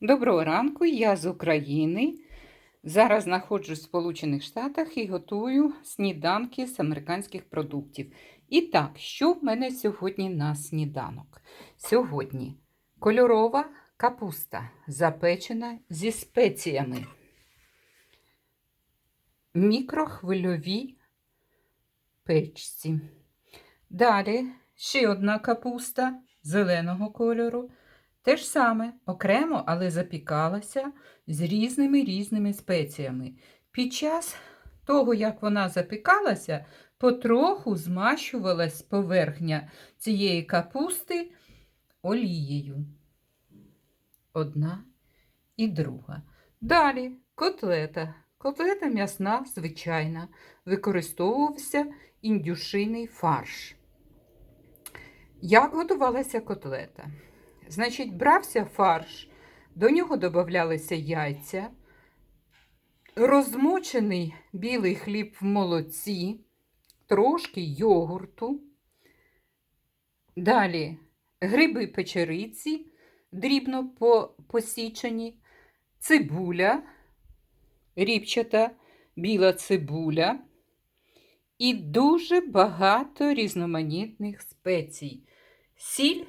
Доброго ранку, я з України. Зараз знаходжусь в Сполучених Штатах і готую сніданки з американських продуктів. І так, що в мене сьогодні на сніданок? Сьогодні кольорова капуста, запечена зі спеціями, мікрохвильові печці. Далі ще одна капуста зеленого кольору. Те ж саме, окремо, але запікалася з різними різними спеціями. Під час того, як вона запікалася, потроху змащувалась поверхня цієї капусти олією. Одна і друга. Далі котлета. Котлета м'ясна, звичайна, використовувався індюшиний фарш. Як готувалася котлета? Значить, брався фарш, до нього додавалися яйця, розмочений білий хліб в молоці, трошки йогурту. Далі гриби печериці, дрібно посічені, цибуля, ріпчата, біла цибуля і дуже багато різноманітних спецій. Сіль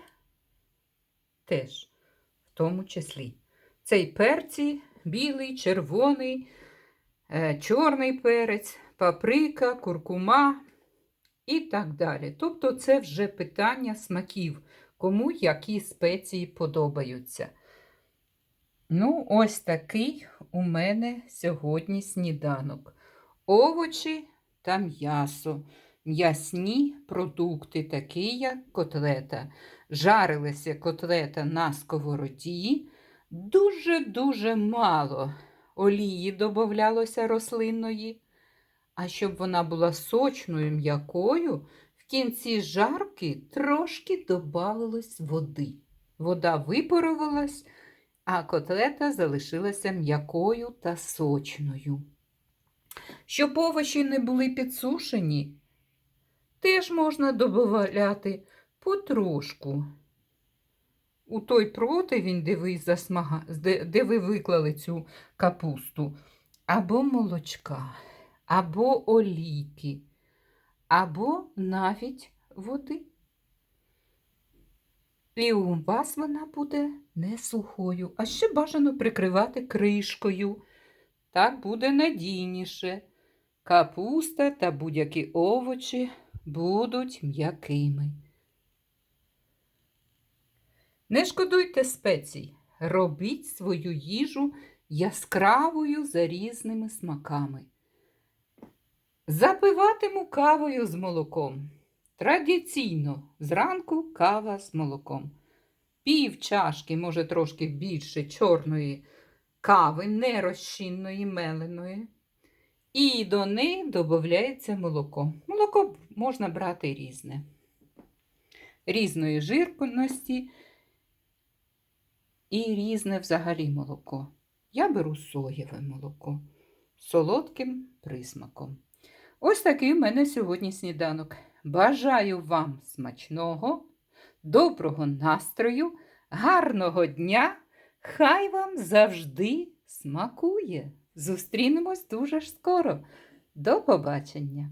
теж, в тому числі. Цей перці білий, червоний, е, чорний перець, паприка, куркума і так далі. Тобто це вже питання смаків, кому які спеції подобаються. Ну, ось такий у мене сьогодні сніданок. Овочі та м'ясо. М'ясні продукти, такі як котлета. Жарилася котлета на сковороді, дуже-дуже мало олії додавалося рослинної. А щоб вона була сочною м'якою, в кінці жарки трошки додавалось води. Вода випарувалась, а котлета залишилася м'якою та сочною. Щоб овочі не були підсушені, теж можна додати потрошку. У той противень, де ви, засмага... де ви виклали цю капусту, або молочка, або олійки, або навіть води. І у вас вона буде не сухою, а ще бажано прикривати кришкою. Так буде надійніше. Капуста та будь-які овочі будуть м'якими. Не шкодуйте спецій, робіть свою їжу яскравою за різними смаками. Запиватиму кавою з молоком. Традиційно зранку кава з молоком. Пів чашки, може, трошки більше чорної кави, нерозчинної, меленої. І до неї додається молоко. Молоко можна брати різне, різної жирності і різне взагалі молоко. Я беру соєве молоко з солодким присмаком. Ось такий у мене сьогодні сніданок. Бажаю вам смачного, доброго настрою, гарного дня! Хай вам завжди смакує! Зустрінемось дуже ж скоро. До побачення!